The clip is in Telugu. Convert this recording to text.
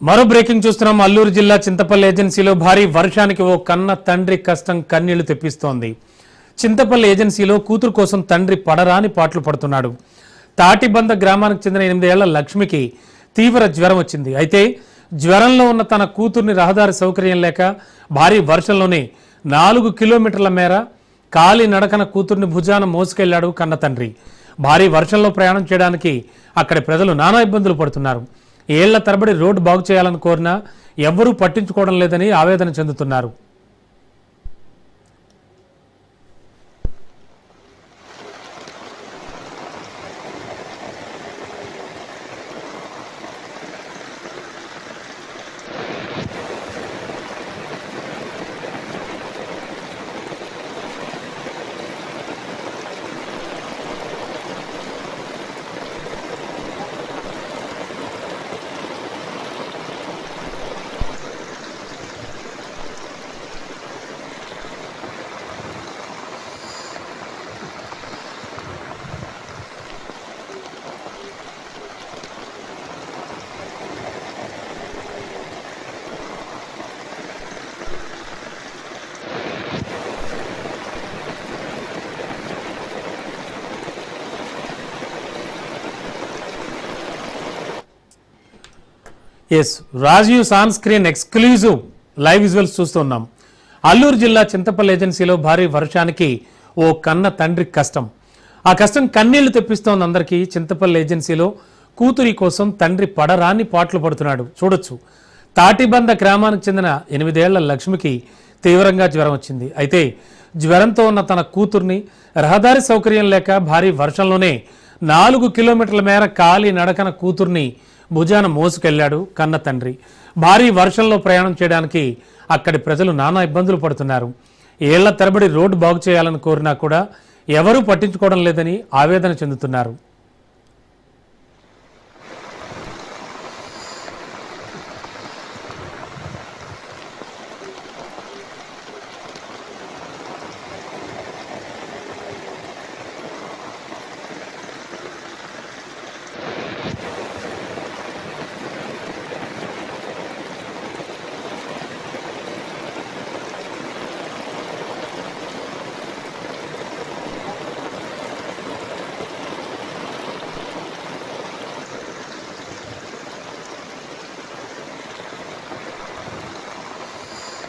మరో బ్రేకింగ్ చూస్తున్నాం. అల్లూరు జిల్లా చింతపల్లి ఏజెన్సీలో భారీ వర్షానికి ఓ కన్న తండ్రి కష్టం కన్నీళ్ళు తెప్పిస్తోంది. చింతపల్లి ఏజెన్సీలో కూతురు కోసం తండ్రి పడరాని పాటలు పడుతున్నాడు. తాటిబంద గ్రామానికి చెందిన ఎనిమిదేళ్ళ లక్ష్మికి తీవ్ర జ్వరం వచ్చింది. అయితే జ్వరంలో ఉన్న తన కూతుర్ని రహదారి సౌకర్యం లేక భారీ వర్షంలోనే నాలుగు కిలోమీటర్ల మేర కాలి నడకన కూతుర్ని భుజాన మోసుకెళ్ళాడు కన్న తండ్రి. భారీ వర్షంలో ప్రయాణం చేయడానికి అక్కడి ప్రజలు నానా ఇబ్బందులు పడుతున్నారు. ఏళ్ళ తరబడి రోడ్డు బాగు చేయాలని కోరినా ఎవ్వరూ పట్టించుకోవడం లేదని ఆవేదన చెందుతున్నారు. ఎస్ రాజీవ్ సాన్ స్క్రీన్ ఎక్స్క్లూజివ్ లైవ్ విజువల్స్ చూస్తున్నాం అల్లూరు జిల్లా చింతపల్లి ఏజెన్సీలో భారీ వర్షానికి ఓ కన్న తండ్రి కష్టం. ఆ కష్టం కన్నీళ్ళు తెప్పిస్తోంది అందరికీ. చింతపల్లి ఏజెన్సీలో కూతురి కోసం తండ్రి పడరాని పాటలు పడుతున్నాడు. చూడొచ్చు. తాటిబంద గ్రామానికి చెందిన ఎనిమిదేళ్ళ లక్ష్మికి తీవ్రంగా జ్వరం వచ్చింది. అయితే జ్వరంతో ఉన్న తన కూతుర్ని రహదారి సౌకర్యం లేక భారీ వర్షంలోనే నాలుగు కిలోమీటర్ల మేర కాలి నడకన కూతుర్ని భుజాన మోసుకెళ్ళాడు కన్న తండ్రి. భారీ వర్షంలో ప్రయాణం చేయడానికి అక్కడి ప్రజలు నానా ఇబ్బందులు పడుతున్నారు. ఏళ్ళ తరబడి రోడ్డు బాగు చేయాలని కోరినా కూడా ఎవరూ పట్టించుకోవడం లేదని ఆవేదన చెందుతున్నారు.